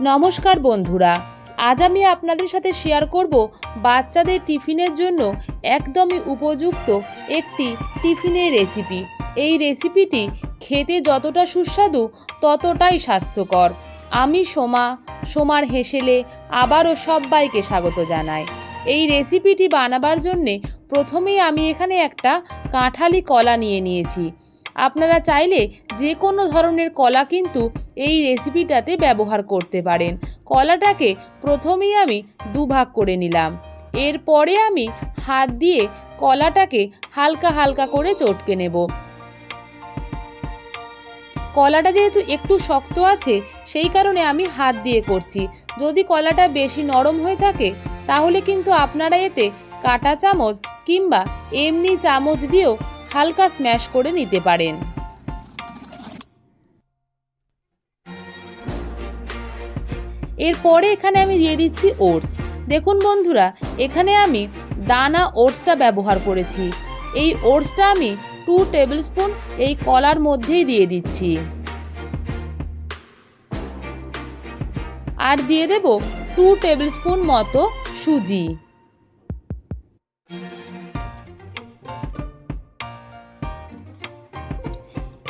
নমস্কার বন্ধুরা, আজ আমি আপনাদের সাথে শেয়ার করব বাচ্চাদের টিফিনের জন্য একদমই উপযুক্ত একটি টিফিনের রেসিপি এই রেসিপিটি খেতে যতটা সুস্বাদু, ততটাই স্বাস্থ্যকর। আমি সোমা, সোমার হেসেলে আবারও সবাইকে স্বাগত জানাই। এই রেসিপিটি বানাবার জন্যে প্রথমেই আমি এখানে একটা কাঁঠালি কলা নিয়ে নিয়েছি। আপনারা চাইলে যে কোনো ধরনের কলা কিন্তু এই রেসিপিটাতে ব্যবহার করতে পারেন। কলাটাকে প্রথমেই আমি দুভাগ করে নিলাম। এরপরে আমি হাত দিয়ে কলাটাকে হালকা হালকা করে চটকে নেব। কলাটা যেহেতু একটু শক্ত আছে, সেই কারণে আমি হাত দিয়ে করছি। যদি কলাটা বেশি নরম হয়ে থাকে, তাহলে কিন্তু আপনারা এতে কাটা চামচ কিংবা এমনি চামচ দিয়েও হালকা স্ম্যাশ করে নিতে পারেন। এরপরে এখানে আমি দিয়ে দিচ্ছি ওটস। দেখুন বন্ধুরা, এখানে আমি দানা ওটসটা ব্যবহার করেছি। এই ওটসটা আমি টু টেবিল স্পুন এই কলার মধ্যেই দিয়ে দিচ্ছি। আর দিয়ে দেব টু টেবিল স্পুন মতো সুজি।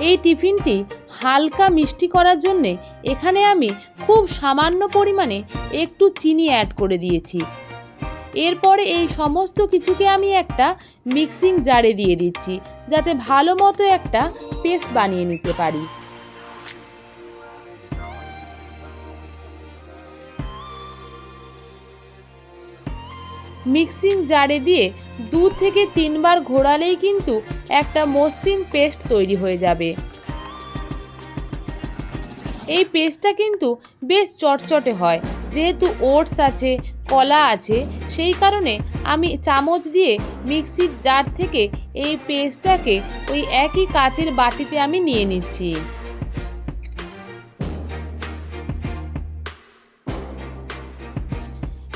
এই টিফিনটি হালকা মিষ্টি করার জন্যে এখানে আমি খুব সামান্য পরিমাণে একটু চিনি অ্যাড করে দিয়েছি। এরপরে এই সমস্ত কিছুকে আমি একটা মিক্সিং জারে দিয়ে দিচ্ছি, যাতে ভালো মতো একটা পেস্ট বানিয়ে নিতে পারি। মিক্সিং জারে দিয়ে দু থেকে তিনবার ঘোরালেই কিন্তু একটা মসৃণ পেস্ট তৈরি হয়ে যাবে। এই পেস্টটা কিন্তু বেশ চটচটে হয়। যেহেতু ওটস আছে, কলা আছে, সেই কারণে আমি চামচ দিয়ে মিক্সির জার থেকে এই পেস্টটাকে ওই একই কাচের বাটিতে আমি নিয়ে নিচ্ছি।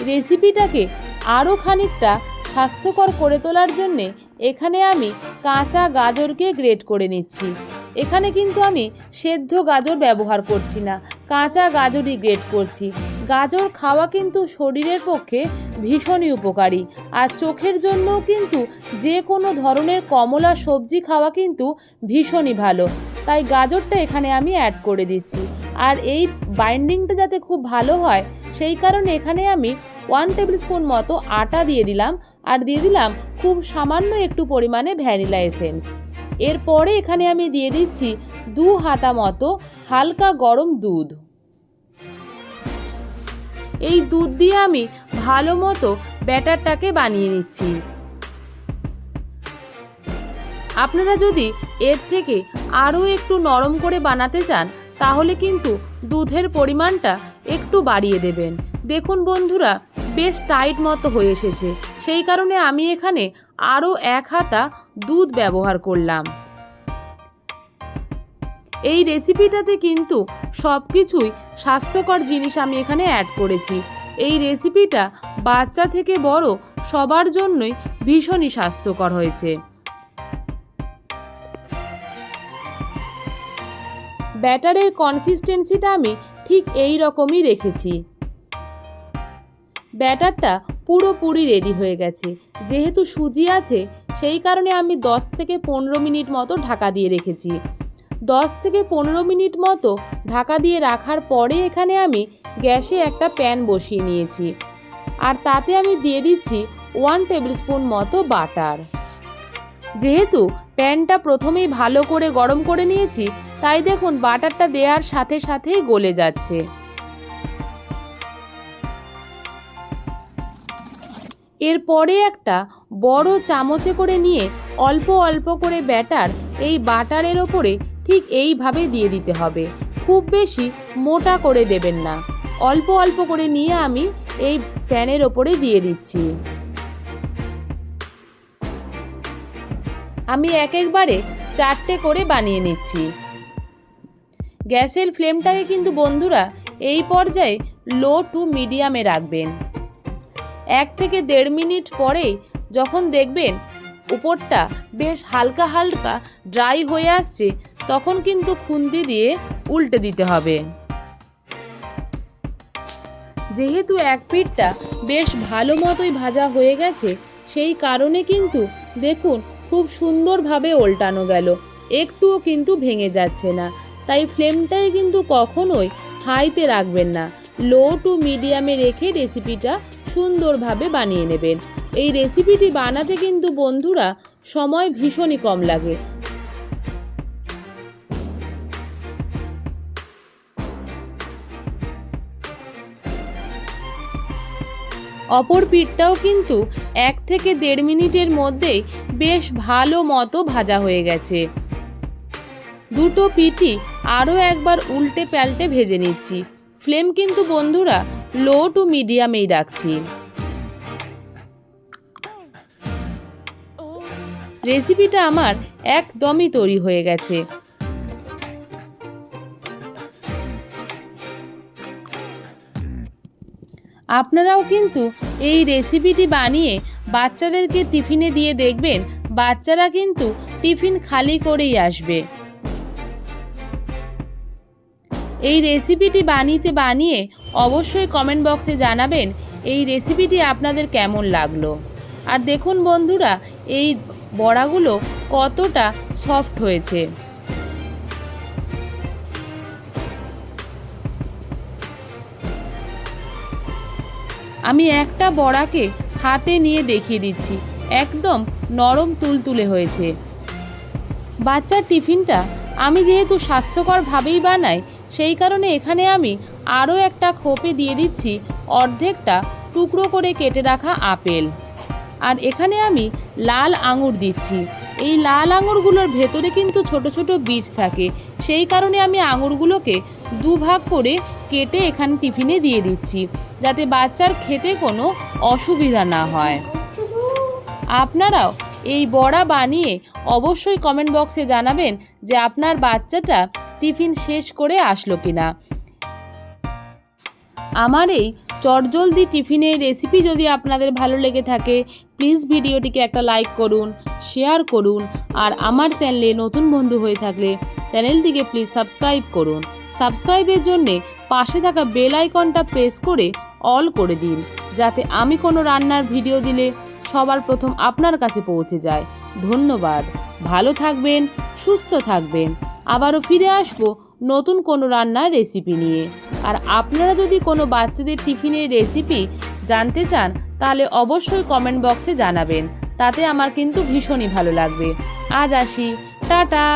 রেসিপিটাকে আরও খানিকটা স্বাস্থ্যকর করে তোলার জন্যে এখানে আমি কাঁচা গাজরকে গ্রেট করে নিচ্ছি। এখানে কিন্তু আমি সেদ্ধ গাজর ব্যবহার করছি না, কাঁচা গাজরই গ্রেট করছি। গাজর খাওয়া কিন্তু শরীরের পক্ষে ভীষণই উপকারী আর চোখের জন্যও কিন্তু যে কোনো ধরনের কমলা সবজি খাওয়া কিন্তু ভীষণই ভালো। তাই গাজরটা এখানে আমি অ্যাড করে দিচ্ছি। আর এই বাইন্ডিংটা যাতে খুব ভালো হয়, সেই কারণে এখানে আমি ওয়ান টেবিল স্পুন মতো আটা দিয়ে দিলাম আর দিয়ে দিলাম খুব সামান্য একটু পরিমাণে ভ্যানিলা এসেন্স। এরপরে এখানে আমি দিয়ে দিচ্ছি দু হাতা মতো হালকা গরম দুধ। এই দুধ দিয়ে আমি ভালো মতো ব্যাটারটাকে বানিয়ে নিচ্ছি। আপনারা যদি এর থেকে আরও একটু নরম করে বানাতে চান, তাহলে কিন্তু দুধের পরিমাণটা একটু বাড়িয়ে দেবেন। দেখুন বন্ধুরা বেশ টাইট মতো হয়ে এসেছে। সেই কারণে আমি এখানে আরও এক হাতা দুধ ব্যবহার করলাম। এই রেসিপিটাতে কিন্তু সব কিছুই স্বাস্থ্যকর জিনিস আমি এখানে অ্যাড করেছি। এই রেসিপিটা বাচ্চা থেকে বড় সবার জন্যই ভীষণই স্বাস্থ্যকর হয়েছে। ব্যাটারের কনসিস্টেন্সিটা আমি ঠিক এই রকমই রেখেছি। ব্যাটারটা পুরোপুরি রেডি হয়ে গেছে। যেহেতু সুজি আছে, সেই কারণে আমি 10 থেকে পনেরো মিনিট মতো ঢাকা দিয়ে রেখেছি। 10 থেকে পনেরো মিনিট মতো ঢাকা দিয়ে রাখার পরে এখানে আমি গ্যাসে একটা প্যান বসিয়ে নিয়েছি। আর তাতে আমি দিয়ে দিচ্ছি ওয়ান টেবিল স্পুন মতো বাটার। যেহেতু প্যানটা প্রথমেই ভালো করে গরম করে নিয়েছি, তাই দেখুন বাটারটা দেওয়ার সাথে সাথেই গলে যাচ্ছে। এরপরে একটা বড় চামচে করে নিয়ে অল্প অল্প করে ব্যাটার এই বাটারের ওপরে ঠিক এইভাবে দিয়ে দিতে হবে। খুব বেশি মোটা করে দেবেন না। অল্প অল্প করে নিয়ে আমি এই প্যানের ওপরে দিয়ে দিচ্ছি। আমি এক একবারে চারটে করে বানিয়ে নিচ্ছি। গ্যাসের ফ্লেমটাকে কিন্তু বন্ধুরা এই পর্যায়ে লো টু মিডিয়ামে রাখবেন। এক থেকে দেড় মিনিট পরে যখন দেখবেন উপরটা বেশ হালকা হালকা ড্রাই হয়ে আসছে, তখন কিন্তু খুন্তি দিয়ে উল্টে দিতে হবে। যেহেতু এক পিঠটা বেশ ভালো মতোই ভাজা হয়ে গেছে, সেই কারণে কিন্তু দেখুন খুব সুন্দরভাবে ওল্টানো গেল। একটুও কিন্তু ভেঙে যাচ্ছে না। তাই ফ্লেমটাই কিন্তু কখনোই হাইতে রাখবেন না। লো টু মিডিয়ামে রেখে রেসিপিটা সুন্দরভাবে বানিয়ে নেবেন। এই রেসিপিটি বানাতে কিন্তু বন্ধুরা সময় ভীষণই কম লাগে। অপর পিঠটাও কিন্তু এক থেকে দেড় মিনিটের মধ্যেই বেশ ভালো মতো ভাজা হয়ে গেছে। দুটো পিঠই আরও একবার উল্টে পাল্টে ভেজে নিচ্ছি। ফ্লেম কিন্তু বন্ধুরা লো টু মিডিয়ামেই রাখছি। রেসিপিটা আমার একদমই তৈরি হয়ে গেছে। আপনারাও কিন্তু এই রেসিপিটি বানিয়ে বাচ্চাদেরকে টিফিনে দিয়ে দেখবেন, বাচ্চারা কিন্তু টিফিন খালি করেই আসবে। এই রেসিপিটি বানিতে বানিয়ে অবশ্যই কমেন্ট বক্সে জানাবেন এই রেসিপিটি আপনাদের কেমন লাগল। আর দেখুন বন্ধুরা, এই বড়াগুলো কতটা সফট হয়েছে। আমি একটা বড়াকে হাতে নিয়ে দেখিয়ে দিচ্ছি, একদম নরম তুলতুলে হয়েছে। বাচ্চার টিফিনটা আমি যেহেতু স্বাস্থ্যকরভাবেই বানাই, সেই কারণে এখানে আমি আরও একটা খোপে দিয়ে দিচ্ছি অর্ধেকটা টুকরো করে কেটে রাখা আপেল। আর এখানে আমি লাল আঙুর দিচ্ছি। এই লাল আঙুরগুলোর ভেতরে কিন্তু ছোট ছোট বীজ থাকে। সেই কারণে আমি আঙুরগুলোকে দুভাগ করে কেটে এখানে টিফিনে দিয়ে দিচ্ছি, যাতে বাচ্চার খেতে কোনো অসুবিধা না হয়। আপনারাও এই বড়া বানিয়ে অবশ্যই কমেন্ট বক্সে জানাবেন যে আপনার বাচ্চাটা টিফিন শেষ করে আসলো কিনা। আমার এই চটজলদি টিফিনের রেসিপি যদি আপনাদের ভালো লেগে থাকে প্লিজ ভিডিওটিকে একটা লাইক করুন শেয়ার করুন, আর আমার চ্যানেলে নতুন বন্ধু হয়ে থাকলে চ্যানেলটিকে প্লিজ সাবস্ক্রাইব করুন। সাবস্ক্রাইবের জন্যে পাশে থাকা বেল আইকনটা প্রেস করে অল করে দিন, যাতে আমি কোনো রান্নার ভিডিও দিলে সবার প্রথম আপনার কাছে পৌঁছে যায়। ধন্যবাদ। ভালো থাকবেন, সুস্থ থাকবেন। আবারও ফিরে আসব নতুন কোনো রান্নার রেসিপি নিয়ে। আর আপনারা যদি কোনো বাচ্চাদের টিফিনের রেসিপি জানতে চান, তাহলে অবশ্যই কমেন্ট বক্সে জানাবেন। তাতে আমার কিন্তু ভীষণই ভালো লাগবে। আজ আসি। টাটা!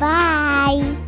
Bye.